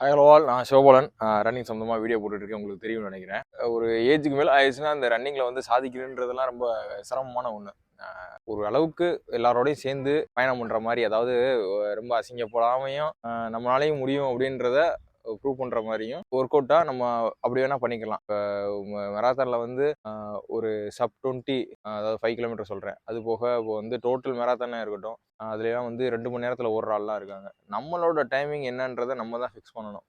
Hello all நான் Sivabalan. Running சம்மந்தமாக video போட்டுட்ருக்கேன் உங்களுக்கு தெரியும்னு நினைக்கிறேன். ஒரு ஏஜுக்கு மேலே ஆயிடுச்சுன்னா அந்த ரன்னிங்கில் வந்து சாதிக்கணுன்றதெல்லாம் ரொம்ப சிரமமான ஒன்று ஒரு அளவுக்கு எல்லாரோடையும் சேர்ந்து பயணம் பண்ணுற மாதிரி அதாவது ரொம்ப அசிங்கப்படாமையும் நம்மளாலையும் முடியும் அப்படின்றத ப்ரூவ் பண்ணுற மாதிரியும் ஒர்க் அவுட்டாக நம்ம அப்படி வேணால் பண்ணிக்கலாம். இப்போ மெராத்தானில் வந்து ஒரு சப் டுவெண்ட்டி அதாவது ஃபைவ் கிலோமீட்டர் சொல்கிறேன் அது போக இப்போ வந்து டோட்டல் மெராத்தானாக இருக்கட்டும் அஹ் அதுலலாம் வந்து ரெண்டு மணி நேரத்தில் ஓடுற ஆள்லாம் இருக்காங்க. நம்மளோட டைமிங் என்னன்றதை நம்ம தான் ஃபிக்ஸ் பண்ணணும்.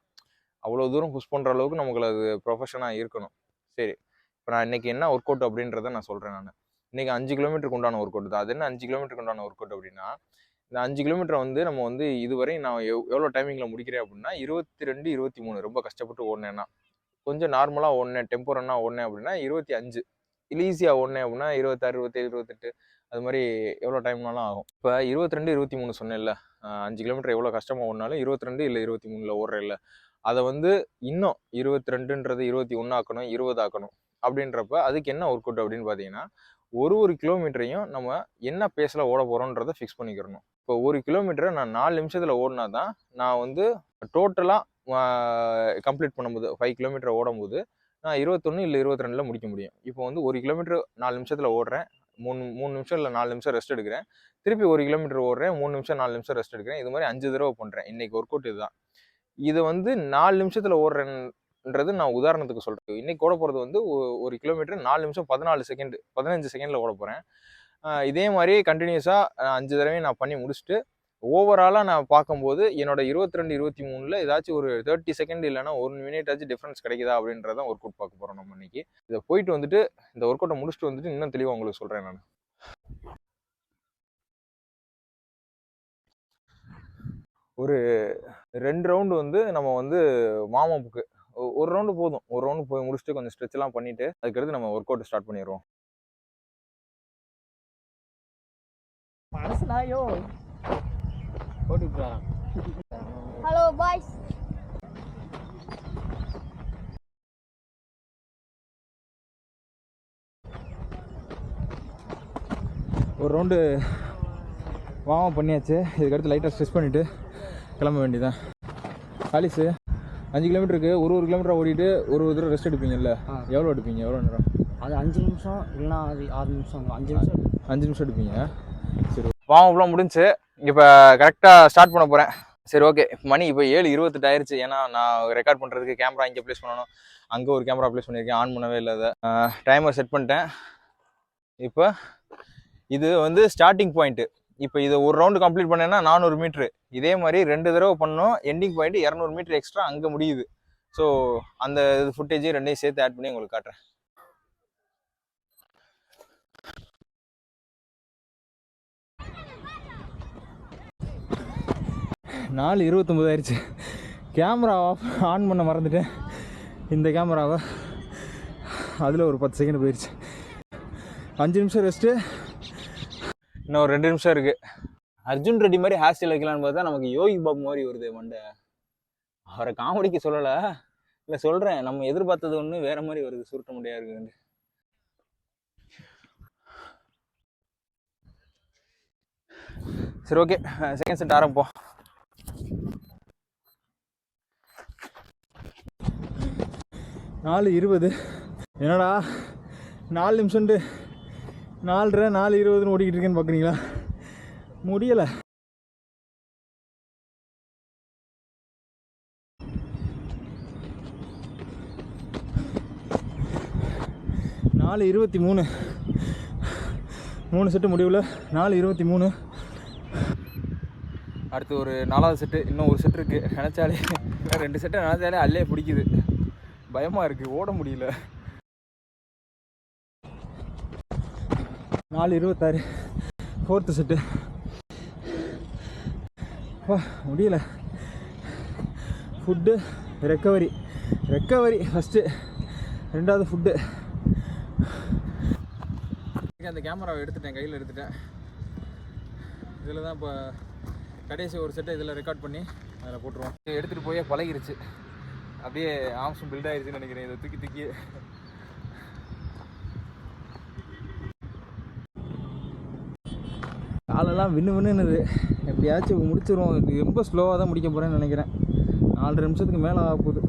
அவ்வளோ தூரம் புஷ் பண்ணுற அளவுக்கு நமக்கு அது ப்ரொஃபஷனாக இருக்கணும். சரி இப்போ நான் இன்னைக்கு என்ன ஒர்க் அவுட் அப்படின்றத நான் சொல்கிறேன் நான். இன்னைக்கு அஞ்சு கிலோமீட்டருக்கு உண்டான ஒர்க் அவுட் தான். அது என்ன அஞ்சு கிலோமீட்டருக்கு உண்டான ஒர்க் அவுட் அப்படின்னா இந்த அஞ்சு கிலோமீட்டர் வந்து நம்ம வந்து இதுவரை நான் எவ் எவ்வளோ டைமிங்கில் முடிக்கிறேன் அப்படின்னா இருபத்தி ரெண்டு இருபத்தி மூணு ரொம்ப கஷ்டப்பட்டு ஓடினேன்னா கொஞ்சம் நார்மலாக ஓடினேன் டெம்போ ரன்னாக ஓடினேன் அப்படின்னா இருபத்தி அஞ்சு. இல்லை ஈஸியாக ஓடினேன் அப்படின்னா இருபத்தாறு இருபத்தேழு இருபத்தெட்டு அது மாதிரி எவ்வளோ டைம்னாலும் ஆகும். இப்போ இருபத்தி ரெண்டு இருபத்தி மூணு சொன்னேன்ல அஞ்சு கிலோமீட்டர் எவ்வளோ கஷ்டமாக ஓடினாலும் இருபத்தி ரெண்டு இல்லை இருபத்தி மூணில் ஓடுறேன்ல அதை வந்து இன்னும் இருபத்தி ரெண்டுன்றது இருபத்தி ஒன்று ஆக்கணும் இருபது ஆக்கணும் அப்படின்றப்ப அதுக்கு என்ன ஒர்க் அவுட் அப்படின்னு பார்த்தீங்கன்னா ஒரு ஒரு கிலோமீட்டரையும் நம்ம என்ன பேஸில் ஓட போகிறோன்றதை ஃபிக்ஸ் பண்ணிக்கிறணும். இப்போ ஒரு கிலோமீட்டரை நான் நாலு நிமிஷத்தில் ஓடினா தான் நான் வந்து டோட்டலாக கம்ப்ளீட் பண்ணும்போது ஃபைவ் கிலோமீட்டர் ஓடும்போது நான் இருபத்தொன்று இல்லை இருபத்தி ரெண்டில் முடிக்க முடியும். இப்போ வந்து ஒரு கிலோமீட்டர் நாலு நிமிஷத்தில் ஓடுறேன் மூணு மூணு நிமிஷம் இல்லை நாலு நிமிஷம் ரெஸ்ட் எடுக்கிறேன். திருப்பி ஒரு கிலோமீட்டர் ஓடுறேன் மூணு நிமிஷம் நாலு நிமிஷம் ரெஸ்ட் எடுக்கிறேன். இது மாதிரி அஞ்சு தடவை பண்ணுறேன் இன்னைக்கு ஒர்க் அவுட் இதுதான். இது வந்து நாலு நிமிஷத்தில் ன்றது நான் உதாரணத்துக்கு சொல்கிறேன் இன்றைக்கி ஓட போகிறது வந்து ஒரு கிலோமீட்டர் நாலு நிமிஷம் பதினாலு செகண்ட் பதினஞ்சு செகண்டில் ஓட போகிறேன் இதே மாதிரி கண்டினியூஸாக அஞ்சு தடவையும் நான் பண்ணி முடிச்சுட்டு ஓவராலாக நான் பார்க்கும்போது என்னோட இருபத்தி ரெண்டு இருபத்தி மூணில் ஏதாச்சும் ஒரு தேர்ட்டி செகண்ட் இல்லைன்னா ஒரு மினிட் ஆச்சு டிஃப்ரென்ஸ் கிடைக்குதா அப்படின்றத ஒர்க் அவுட் பார்க்க போகிறோம் நம்ம இன்னைக்கு. இதை போயிட்டு வந்துட்டு இந்த ஒர்க் அவுட்டை முடிச்சுட்டு வந்துட்டு இன்னும் தெளிவாக உங்களுக்கு சொல்கிறேன் நான். ஒரு ரெண்டு ரவுண்டு வந்து நம்ம வந்து மாமப்புக்கு ஒரு ரவுண்டு போதும். ஒரு ரவுண்டு போய் முடிச்சுட்டு கொஞ்சம் ஸ்ட்ரெச்லாம் பண்ணிட்டு அதுக்கடுத்து நம்ம ஒர்க் அவுட் ஸ்டார்ட் பண்ணிடுவோம். மனசுலாயோ. Hello, boys. ஒரு ரவுண்டு வார்ம் பண்ணியாச்சு. இதுக்கடுத்து லைட்டாக ஸ்ட்ரெச் பண்ணிவிட்டு கிளம்ப வேண்டியதான் ஆலிஸு அஞ்சு கிலோமீட்டருக்கு ஒரு ஒரு கிலோமீட்டர் ஓடிட்டு ஒரு ஒரு தடவை ரெஸ்ட் எடுப்பீங்கல்ல. எவ்வளோ எடுப்பீங்க? எவ்வளோ நேரம்? அது அஞ்சு நிமிஷம் இல்லைன்னா அது ஆறு நிமிஷம் அஞ்சு நிமிஷம் அஞ்சு நிமிஷம் எடுப்பீங்க. சரி வார்ம் அப்லாம் முடிஞ்சு. இப்போ கரெக்டாக ஸ்டார்ட் பண்ண போகிறேன் சரி ஓகே மணி இப்போ ஏழு இருபத்தெட்டு ஆயிருச்சு. ஏன்னா நான் ரெக்கார்ட் பண்ணுறதுக்கு கேமரா இங்கே ப்ளேஸ் பண்ணணும். அங்கே ஒரு கேமரா ப்ளேஸ் பண்ணியிருக்கேன். ஆன் பண்ணவே இல்லை அதை. டைமர் செட் பண்ணிட்டேன். இப்போ இது வந்து ஸ்டார்டிங் பாயிண்ட்டு இப்போ இதை ஒரு ரவுண்டு கம்ப்ளீட் பண்ணேன்னா நானூறு மீட்ரு இதே மாதிரி ரெண்டு தடவை பண்ணோம் எண்டிங் பாயிண்ட் இரநூறு மீட்ரு எக்ஸ்ட்ரா அங்கே முடியுது. ஸோ அந்த இது ஃபுட்டேஜையும் ரெண்டையும் சேர்த்து ஆட் பண்ணி உங்களுக்கு காட்டுறேன். நாலு இருபத்தொம்பது ஆயிடுச்சு. கேமரா ஆஃப் ஆன் பண்ண மறந்துட்டேன். இந்த கேமராவை அதில் ஒரு பத்து செகண்ட் போயிடுச்சு அஞ்சு நிமிஷம் ரெஸ்ட்டு இன்னும் ஒரு ரெண்டு நிமிஷம் இருக்குது அர்ஜுன் ரெட்டி மாதிரி ஹேர் ஸ்டைல் வைக்கலான்னு பார்த்தா நமக்கு யோகி பாபு மாதிரி வருது மண்டை. அவரை காமெடிக்கு சொல்லலை. இல்லை சொல்கிறேன் நம்ம எதிர்பார்த்தது ஒன்று வேற மாதிரி வருது. சுருட்ட முடியா இருக்குது சரி ஓகே செகண்ட் செட் ஆரம்பிப்போம். நாலு இருபது. என்னடா? நாலு நிமிஷம்ட்டு நாலரை நாலு இருபதுன்னு ஓடிக்கிட்டு இருக்கேன்னு பார்க்குறீங்களா? முடியலை. நாலு இருபத்தி மூணு. மூணு செட்டு முடிவில். நாலு இருபத்தி மூணு. அடுத்து ஒரு நாலாவது செட்டு. இன்னும் ஒரு செட்டு இருக்குது நினச்சாலே ரெண்டு செட்டை நினச்சாலே அல்லே பிடிக்குது. பயமாக இருக்குது ஓட முடியல. நாலு இருபத்தாறு. ஃபோர்த்து செட்டு வா முடியல. ஃபுட்டு ரெக்கவரி ரெக்கவரி ஃபஸ்ட்டு ரெண்டாவது ஃபுட்டு அந்த கேமராவை எடுத்துட்டேன் கையில் எடுத்துட்டேன். இதில் தான் இப்போ கடைசி ஒரு செட்டை இதில் ரெக்கார்ட் பண்ணி அதில் போட்டுருவோம். எடுத்துகிட்டு போய் பழகிருச்சு. அப்படியே ஆம்ஸும் பில்ட் ஆகிருச்சுன்னு நினைக்கிறேன். இதை தூக்கி தூக்கி. காலெல்லாம் விண்ணு விண்ணுனுது எப்படியாச்சும் முடிச்சிருவோம். இது ரொம்ப ஸ்லோவாக தான் முடிக்க போகிறேன்னு நினைக்கிறேன். நாலரை நிமிஷத்துக்கு மேலே ஆக போகுது.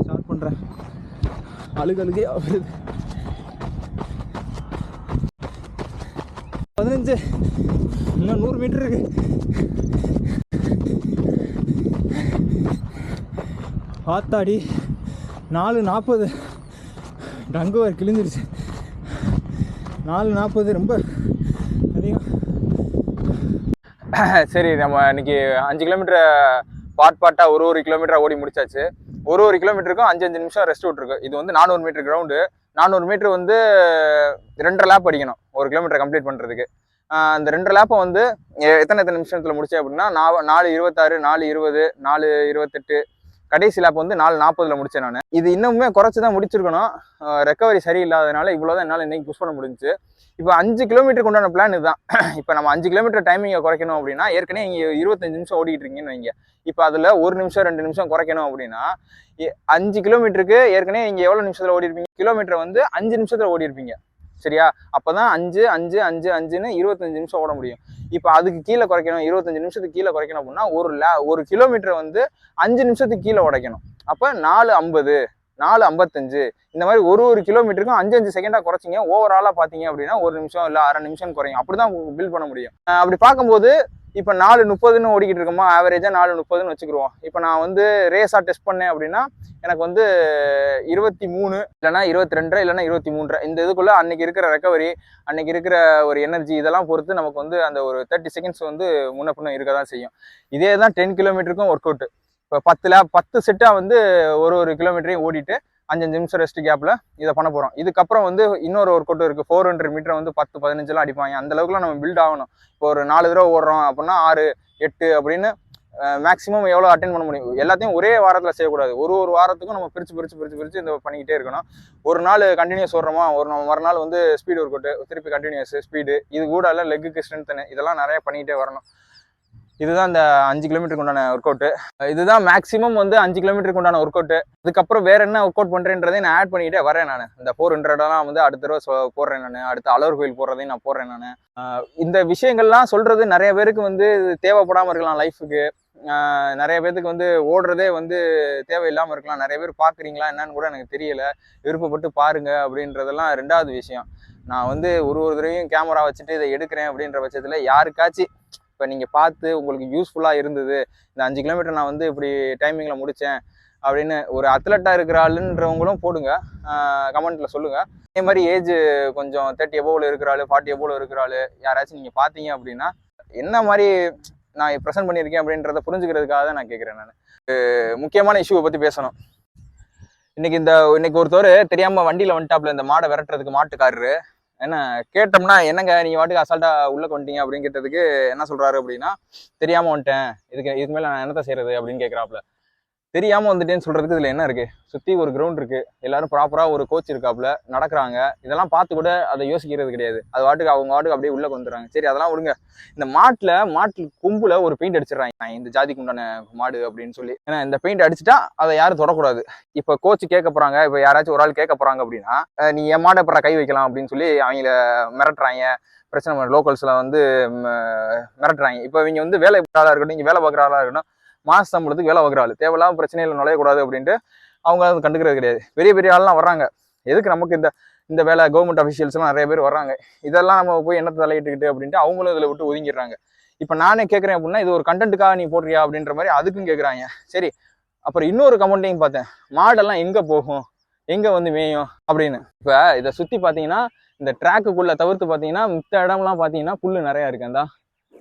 ஸ்டார்ட் பண்ணுறேன் அழுகு அழுகே வருது பதினஞ்சு. இன்னும் நூறு மீட்டர் இருக்கு. ஆத்தாடி. நாலு நாற்பது டங்குவர் கிழிஞ்சிருச்சு. நாலு நாற்பது ரொம்ப சரி நம்ம இன்னைக்கு அஞ்சு கிலோமீட்டர் பாட் பாட்டாக ஒரு ஒரு கிலோமீட்டராக ஓடி முடிச்சாச்சு. ஒரு ஒரு கிலோமீட்டருக்கும் அஞ்சு அஞ்சு நிமிஷம் ரெஸ்ட் விட்ருக்கு இது வந்து நானூறு மீட்டர் கிரவுண்டு நானூறு மீட்டர் வந்து ரெண்டரை லேப் அடிக்கணும் ஒரு கிலோமீட்டர் கம்ப்ளீட் பண்ணுறதுக்கு அந்த ரெண்டரை லேப்பை வந்து எத்தனை எத்தனை நிமிஷத்தில் முடிச்சேன் அப்படின்னா நான் நாலு இருபத்தாறு நாலு இருபது நாலு இருபத்தெட்டு கடைசி லேப் வந்து நாலு நாற்பதுல முடிச்சேன் நான். இது இன்னுமே குறைச்சி தான் முடிச்சிருக்கணும் ரெக்கவரி சரியில்லாதனால இவ்வளோதான் என்னால் இன்னைக்கு புஷ் பண்ண முடிஞ்சுச்சு. இப்போ அஞ்சு கிலோமீட்டருக்கு உண்டான பிளான் இதுதான். இப்போ நம்ம அஞ்சு கிலோமீட்டர் டைமிங்கை குறைக்கணும் அப்படின்னா ஏற்கனவே இங்கே இருபத்தஞ்சு நிமிஷம் ஓடிட்டு இருக்கீங்கன்னு வைங்க. இப்போ அதில் ஒரு நிமிஷம் ரெண்டு நிமிஷம் குறைக்கணும் அப்படின்னா அஞ்சு கிலோமீட்டருக்கு ஏற்கனவே இங்கே எவ்வளோ நிமிஷத்தில் ஓடி இருப்பீங்க கிலோமீட்டர் வந்து அஞ்சு நிமிஷத்தில் ஓடி இருப்பீங்க சரியா? அப்போ தான் அஞ்சு அஞ்சு அஞ்சு அஞ்சுன்னு இருபத்தஞ்சு நிமிஷம் ஓட முடியும். இப்போ அதுக்கு கீழே குறைக்கணும் இருபத்தஞ்சு நிமிஷத்துக்கு கீழே குறைக்கணும் அப்படின்னா ஒரு லே ஒரு கிலோமீட்டர் வந்து அஞ்சு நிமிஷத்துக்கு கீழே உடைக்கணும். அப்போ நாலு ஐம்பது நாலு ஐம்பத்தஞ்சு இந்த மாதிரி ஒரு ஒரு கிலோமீட்டருக்கும் அஞ்சு அஞ்சு செகண்டாக குறைச்சிங்க. ஓவராலாக பார்த்தீங்க அப்படின்னா ஒரு நிமிஷம் இல்லை அரை நிமிஷம் குறையும். அப்படி தான் பில் பண்ண முடியும். அப்படி பார்க்கும்போது இப்போ நாலு முப்பதுன்னு ஓடிக்கிட்டு இருக்கோமா? ஆவரேஜாக நாலு முப்பதுன்னு வச்சுக்கிடுவோம் இப்போ நான் வந்து ரேஸாக டெஸ்ட் பண்ணேன் அப்படின்னா எனக்கு வந்து இருபத்தி மூணு இல்லைனா இருபத்தி ரெண்டு இல்லைனா இருபத்தி மூன்று இந்த இதுக்குள்ளே அன்னைக்கு இருக்கிற ரெக்கவரி அன்னைக்கு இருக்கிற ஒரு எனர்ஜி இதெல்லாம் பொறுத்து நமக்கு வந்து அந்த ஒரு தேர்ட்டி செகண்ட்ஸ் வந்து முன்ன பின்ன இருக்க தான் செய்யும். இதே தான் டென் கிலோமீட்டருக்கும் ஒர்க் அவுட் இப்போ பத்தில் பத்து செட்டாக வந்து ஒரு ஒரு கிலோமீட்டரையும் ஓடிட்டு அஞ்சஞ்சு நிமிஷம் ரெஸ்ட் கேப்பில் இதை பண்ண போகிறோம் இதுக்கப்புறம் வந்து இன்னொரு ஒர்க் அவுட் இருக்குது ஃபோர் ஹண்ட்ரட் மீட்டர் வந்து பத்து பதினஞ்சுலாம் அடிப்பாங்க. அந்த அளவுக்குலாம் நம்ம பில்ட் ஆகணும். இப்போ ஒரு நாலு தடவை ஓடுறோம் அப்படின்னா ஆறு எட்டு அப்படின்னு மேக்ஸிமம் எவ்வளோ அட்டன் பண்ண முடியும்? எல்லாத்தையும் ஒரே வாரத்தில் செய்யக்கூடாது. ஒரு ஒரு வாரத்துக்கும் நம்ம பிரித்து பிரித்து பிரித்து பிரித்து இந்த பண்ணிக்கிட்டே இருக்கணும். ஒரு நாள் கண்டினியூஸ் ஓடுறோமா? ஒரு நம்ம மறுநாள் வந்து ஸ்பீடு ஒர்க் அவுட்டு திருப்பி கண்டினியூஸ் ஸ்பீடு இது கூட இல்லை லெக்கு ஸ்ட்ரென்த்தனு இதெல்லாம் நிறையா பண்ணிக்கிட்டே வரணும். இதுதான் இந்த அஞ்சு கிலோமீட்டருக்கு உண்டான ஒர்க் அவுட்டு இதுதான் மேக்ஸிமம் வந்து அஞ்சு கிலோமீட்டருக்கு உண்டான ஒர்க் அவுட்டு அதுக்கப்புறம் வேற என்ன ஒர்க் அவுட் பண்ணுறேன்றதையும் நான் ஆட் பண்ணிக்கிட்டே வரேன் நான். இந்த ஃபோர் ஹண்ட்ரடெல்லாம் வந்து அடுத்த தடவை சொ- போடுறேன் நான். அடுத்த அலர் கோயில் போடுறதையும் நான் போடுறேன் நான். இந்த விஷயங்கள்லாம் சொல்றது நிறைய பேருக்கு வந்து தேவைப்படாமல் இருக்கலாம் லைஃபுக்கு நிறைய பேர்த்துக்கு வந்து ஓடுறதே வந்து தேவையில்லாமல் இருக்கலாம். நிறைய பேர் பார்க்குறீங்களா என்னன்னு கூட எனக்கு தெரியல. விருப்பப்பட்டு பாருங்க அப்படின்றதெல்லாம் ரெண்டாவது விஷயம். நான் வந்து ஒரு ஒரு தடவையும் கேமரா வச்சுட்டு இதை எடுக்கிறேன் அப்படின்ற பட்சத்தில் யாருக்காச்சும் இப்போ நீங்கள் பார்த்து உங்களுக்கு யூஸ்ஃபுல்லாக இருந்தது. இந்த அஞ்சு கிலோமீட்டர் நான் வந்து இப்படி டைமிங்கில் முடித்தேன் அப்படின்னு ஒரு அத்லட்டாக இருக்கிற ஆளுன்றவங்களும் போடுங்க. கமெண்ட்டில் சொல்லுங்கள் அதே மாதிரி ஏஜ் கொஞ்சம் தேர்ட்டி எபோவில் இருக்கிறாளு ஃபார்ட்டி எபோவில் இருக்கிற ஆளு யாராச்சும் நீங்கள் பார்த்தீங்க அப்படின்னா என்ன மாதிரி நான் ப்ரெசென்ட் பண்ணியிருக்கேன் அப்படின்றத புரிஞ்சுக்கிறதுக்காக தான் நான் கேட்குறேன் நான். முக்கியமான இஷ்யூவை பற்றி பேசணும். இன்னைக்கு இந்த இன்னைக்கு ஒருத்தர் தெரியாமல் வண்டியில் வந்துட்டாப்புல இந்த மாடை விரட்டுறதுக்கு மாட்டுக்காரரு. என்ன கேட்டோம்னா என்னங்க நீங்கள் வாட்டுக்கு அசால்ட்டாக உள்ளே கொண்டீங்க அப்படின்னு கேட்டதுக்கு என்ன சொல்கிறாரு அப்படின்னா தெரியாமல் வந்துட்டேன். இதுக்கு இதுக்கு மேலே நான் என்னத்த செய்கிறது அப்படின்னு கேட்குறாப்புல தெரியாமல் வந்துட்டேன்னு சொல்கிறதுக்கு இதில் என்ன இருக்குது சுற்றி ஒரு கிரவுண்ட் இருக்குது எல்லாரும் ப்ராப்பராக ஒரு கோச் இருக்காப்புல நடக்கிறாங்க. இதெல்லாம் பார்த்து கூட அதை யோசிக்கிறது கிடையாது. அது வாட்டுக்கு அவங்க வாட்டுக்கு அப்படியே உள்ளே வந்துடுறாங்க சரி அதெல்லாம் விடுங்க. இந்த மாட்டில் மாட்டு கும்பில் ஒரு பெயிண்ட் அடிச்சிடறாங்க. நான் இந்த ஜாதிக்கு உண்டான மாடு அப்படின்னு சொல்லி. ஏன்னா இந்த பெயிண்ட் அடிச்சுட்டா அதை யாரும் தொடக்கூடாது. இப்போ கோச் கேட்க போறாங்க. இப்போ யாராச்சும் ஒரு ஆள் கேட்க போகிறாங்க அப்படின்னா நீ என் மாடை அப்புறம் கை வைக்கலாம் அப்படின்னு சொல்லி அவங்கள மிரட்டுறாங்க. பிரச்சனை லோக்கல்ஸில் வந்து மிரட்டுறாங்க. இப்போ இவங்க வந்து வேலை ஆளா இருக்கட்டும் இங்கே வேலை பார்க்குறாளா இருக்கட்டும் மாச சம்பளத்துக்கு வேலை பார்க்குற ஆள். தேவையில்லாம பிரச்சனையில் நுழையக்கூடாது அப்படின்ட்டு அவங்க அதை கண்டுக்கிறது கிடையாது. பெரிய பெரிய ஆள்லாம் வர்றாங்க. எதுக்கு நமக்கு இந்த இந்த வேலை கவர்மெண்ட் அஃபிஷியல்ஸ்லாம் நிறைய பேர் வர்றாங்க. இதெல்லாம் நம்ம போய் என்னத்தை தலையிட்டுக்கிட்டு அப்படின்ட்டு அவங்களும் இதில் விட்டு ஒதுங்கிடுறாங்க. இப்போ நானே கேட்குறேன் அப்படின்னா இது ஒரு கண்டென்ட்டுக்காக நீ போடுறியா அப்படின்ற மாதிரி அதுக்கும் கேட்குறாங்க. சரி அப்புறம் இன்னொரு கமெண்ட்டையும் பார்த்தேன். மாடெல்லாம் எங்கே போகும்? எங்கே வந்து மேயும்? அப்படின்னு. இப்போ இதை சுற்றி பார்த்தீங்கன்னா இந்த ட்ராக்குக்குள்ளே தவிர்த்து பார்த்தீங்கன்னா மித்த இடம்லாம் பார்த்தீங்கன்னா புல் நிறையா இருக்கு. அந்த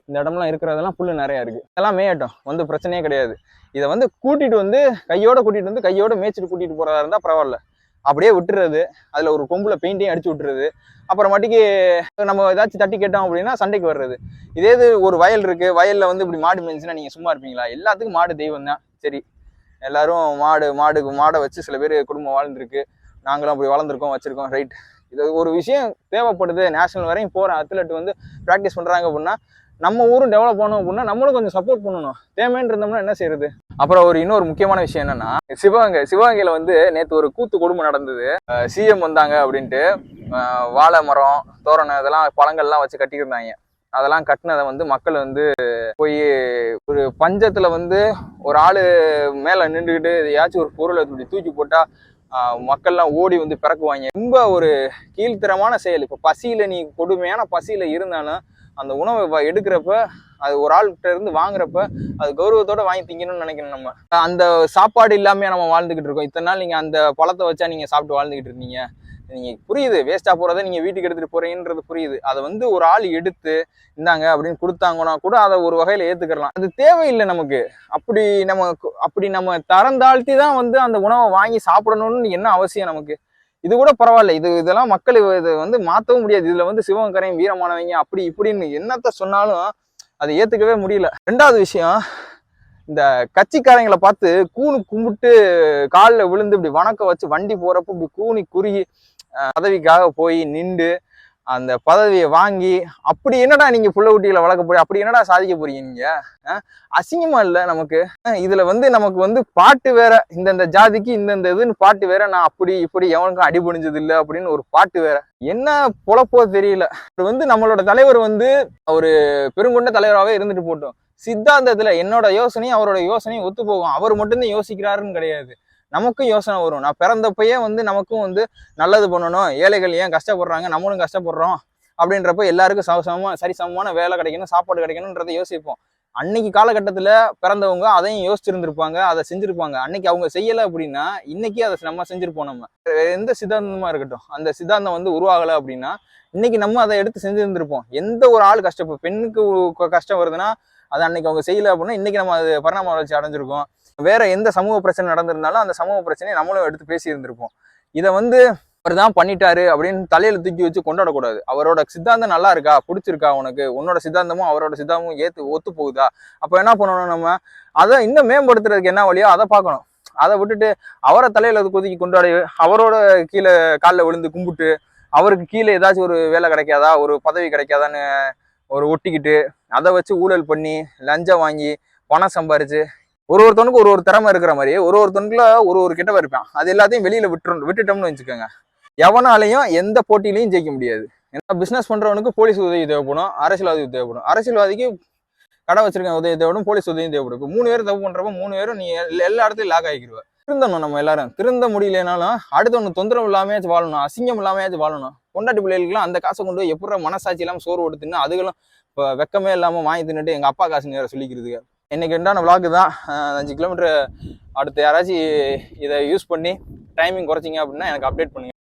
இந்த இடம்லாம் இருக்கிறதெல்லாம் புல் நிறையா இருக்குது இதெல்லாம் மேயட்டும். வந்து பிரச்சனையே கிடையாது. இதை வந்து கூட்டிகிட்டு வந்து கையோட கூட்டிகிட்டு வந்து கையோட மேய்ச்சிட்டு கூட்டிகிட்டு போகிறதா இருந்தால் பரவாயில்ல. அப்படியே விட்டுறது அதில் ஒரு கொம்பில் பெயிண்டையும் அடிச்சு விட்டுறது. அப்புறமாட்டிக்கு நம்ம ஏதாச்சும் தட்டி கேட்டோம் அப்படின்னா சண்டைக்கு வர்றது. இதே இது ஒரு வயல் இருக்குது வயலில் வந்து இப்படி மாடு மேய்ஞ்சுன்னா நீங்கள் சும்மா இருப்பீங்களா? எல்லாத்துக்கும் மாடு தெய்வம் தான். சரி. எல்லாரும் மாடு மாடு மாடை வச்சு சில பேர் குடும்பம் வாழ்ந்துருக்கு. நாங்களும் அப்படி வளர்ந்துருக்கோம் வச்சுருக்கோம். ரைட் இது ஒரு விஷயம் தேவைப்படுது. நேஷனல் வரையும் போகிற அத்லெட் வந்து ப்ராக்டிஸ் பண்ணுறாங்க அப்படின்னா நம்ம ஊரும் டெவலப் பண்ணணும் அப்படின்னா நம்மளும் கொஞ்சம் சப்போர்ட் பண்ணணும். தேமேன்னு இருந்தோம்னா என்ன செய்யறது அப்புறம் ஒரு இன்னொரு முக்கியமான விஷயம் என்னன்னா சிவகங்கை சிவகங்கையில வந்து நேற்று ஒரு கூத்து கொடுமை நடந்தது. சிஎம் வந்தாங்க அப்படின்ட்டு வாழை மரம் தோரணம் இதெல்லாம் பழங்கள்லாம் வச்சு கட்டியிருந்தாங்க. அதெல்லாம் கட்டினதை வந்து மக்கள் வந்து போய் ஒரு பஞ்சத்துல வந்து ஒரு ஆளு மேல நின்றுக்கிட்டு எதையாச்சும் ஒரு பொருளை இப்படி தூக்கி போட்டா மக்கள்லாம் ஓடி வந்து பிறக்குவாங்க. ரொம்ப ஒரு கீழ்த்தரமான செயல். இப்போ பசியில நீ கொடுமையான பசியில இருந்தாலும் அந்த உணவை எடுக்கிறப்ப அது ஒரு ஆள்கிட்ட இருந்து வாங்குறப்ப அது கௌரவத்தோட வாங்கி திங்கணும்னு நினைக்கணும் நம்ம. அந்த சாப்பாடு இல்லாம நம்ம வாழ்ந்துகிட்டு இருக்கோம். இத்தனை நாள் நீங்கள் அந்த பழத்தை வச்சா நீங்கள் சாப்பிட்டு வாழ்ந்துகிட்டு இருந்தீங்க. நீங்கள் புரியுது. வேஸ்ட்டாக போகிறத நீங்கள் வீட்டுக்கு எடுத்துகிட்டு போகிறீங்கன்றது புரியுது. அதை வந்து ஒரு ஆள் எடுத்து இந்தாங்க அப்படின்னு கொடுத்தாங்கன்னா கூட அதை ஒரு வகையில் ஏற்றுக்கலாம் அது தேவையில்லை நமக்கு. அப்படி நம்ம அப்படி நம்ம தரம் தாழ்த்தி தான் வந்து அந்த உணவை வாங்கி சாப்பிடணும்னு என்ன அவசியம் நமக்கு? இது கூட பரவாயில்ல. இது இதெல்லாம் மக்கள் இது வந்து மாற்றவும் முடியாது. இதில் வந்து சிவகங்கரையும் வீரமானவங்க அப்படி இப்படின்னு என்னத்த சொன்னாலும் அதை ஏற்றுக்கவே முடியல. ரெண்டாவது விஷயம் இந்த கட்சிக்காரங்களை பார்த்து கூணு கும்பிட்டு காலில் விழுந்து இப்படி வணக்கம் வச்சு வண்டி போகிறப்ப இப்படி கூனி குறுகி பதவிக்காக போய் நின்று அந்த பதவியை வாங்கி அப்படி என்னடா நீங்க புள்ள குட்டிகளை வளர்க்க போறீங்க? அப்படி என்னடா சாதிக்க போறீங்க நீங்க? அசிங்கமாக அசிங்கமா நமக்கு? இதில் இதுல வந்து நமக்கு வந்து பாட்டு வேற இந்தந்த ஜாதிக்கு இந்தந்த இதுன்னு பாட்டு வேற நான் அப்படி இப்படி எவனுக்கும் அடிபணிஞ்சது இல்லை அப்படின்னு ஒரு பாட்டு வேற. என்ன பொழப்போ தெரியல. இது வந்து நம்மளோட தலைவர் வந்து ஒரு பெருங்கொண்ட தலைவராகவே இருந்துட்டு போட்டோம். சித்தாந்தத்துல என்னோட யோசனையும் அவரோட யோசனையும் ஒத்து போகும் அவர் மட்டும்தான் யோசிக்கிறாருன்னு கிடையாது. நமக்கும் யோசனை வரும். நான் பிறந்தப்பயே வந்து நமக்கும் வந்து நல்லது பண்ணணும். ஏழைகள் ஏன் கஷ்டப்படுறாங்க? நம்மளும் கஷ்டப்படுறோம். அப்படின்றப்ப எல்லாருக்கும் சம சரி சமமான வேலை கிடைக்கணும் சாப்பாடு கிடைக்கணுன்றதை யோசிப்போம். அன்னைக்கு காலகட்டத்தில் பிறந்தவங்க அதையும் யோசிச்சிருந்திருப்பாங்க அதை செஞ்சுருப்பாங்க. அன்னைக்கு அவங்க செய்யலை அப்படின்னா இன்னைக்கு அதை நம்ம செஞ்சுருப்போம் நம்ம. எந்த சித்தாந்தமாக இருக்கட்டும் அந்த சித்தாந்தம் வந்து உருவாகலை அப்படின்னா இன்னைக்கு நம்ம அதை எடுத்து செஞ்சுருந்துருப்போம். எந்த ஒரு ஆள் கஷ்டப்போ பெண்ணுக்கு கஷ்டம் வருதுன்னா அது அன்னைக்கு அவங்க செய்யலை அப்படின்னா இன்னைக்கு நம்ம அது பரிணாம வளர்ச்சி அடைஞ்சிருக்கோம். வேற எந்த சமூக பிரச்சனை நடந்திருந்தாலும் அந்த சமூக பிரச்சனையை நம்மளும் எடுத்து பேசி இருந்திருப்போம் இதை வந்து அவர் தான் பண்ணிட்டாரு அப்படின்னு தலையில தூக்கி வச்சு கொண்டாடக்கூடாது. அவரோட சித்தாந்தம் நல்லா இருக்கா? பிடிச்சிருக்கா உனக்கு? உன்னோட சித்தாந்தமும் அவரோட சித்தாந்தமும் ஏத்து ஒத்து போகுதா? அப்ப என்ன பண்ணணும் நம்ம? அதை இன்னும் மேம்படுத்துறதுக்கு என்ன வழியோ அதை பார்க்கணும். அதை விட்டுட்டு அவரை தலையில கொதிக்கி கொண்டாடி அவரோட கீழே காலில் விழுந்து கும்பிட்டு அவருக்கு கீழே ஏதாச்சும் ஒரு வேலை கிடைக்காதா? ஒரு பதவி கிடைக்காதான்னு ஒரு ஒட்டிக்கிட்டு அதை வச்சு ஊழல் பண்ணி லஞ்சம் வாங்கி பணம் சம்பாரிச்சு ஒரு ஒருத்தனுக்கு ஒரு ஒரு திறமை இருக்கிற மாதிரி ஒரு ஒருத்தனுக்குள்ள ஒரு ஒரு கிட்ட இருப்பான். அது எல்லாத்தையும் வெளியில விட்டுரும் விட்டுட்டோம்னு வச்சுக்கோங்க. எவனாலையும் எந்த போட்டியிலையும் ஜெயிக்க முடியாது. ஏன்னா பிசினஸ் பண்றவனுக்கு போலீஸ் உதவி தேவைப்படும் அரசியல்வாதி தேவைப்படும். அரசியல்வாதிக்கு கடை வச்சிருக்க உதவி தேவைப்படும் போலீஸ் உதவி தேவைப்படும். மூணு பேர் தப்பு பண்றப்ப மூணு பேரும் நீ எல்லா- எல்லா இடத்துலயும் லாக் ஆகிக்கிடுவ திருந்தணும் நம்ம எல்லாரும். திருந்த முடியலனாலும் அடுத்தவனு தொந்தரவு இல்லாமையாச்சும் வாழணும் அசிங்கம் இல்லாமையாச்சும் வாழணும். பொண்டாட்டி பிள்ளைகளுக்குலாம் அந்த காசை கொண்டு போய் மனசாட்சி இல்லாமல் சோறு ஓடுத்துன்னு அதுகளும் இப்போ வெக்கமே இல்லாமல் வாங்கி தின்னுட்டு எங்கள் அப்பா காசு நேரம் சொல்லிக்கிறதுக்கு. இன்றைக்கி உண்டான விளாக்கு தான் அஞ்சு கிலோமீட்டர் அடுத்து யாராச்சும் இதை யூஸ் பண்ணி டைமிங் குறைச்சிங்க அப்படின்னா எனக்கு அப்டேட் பண்ணுங்கள்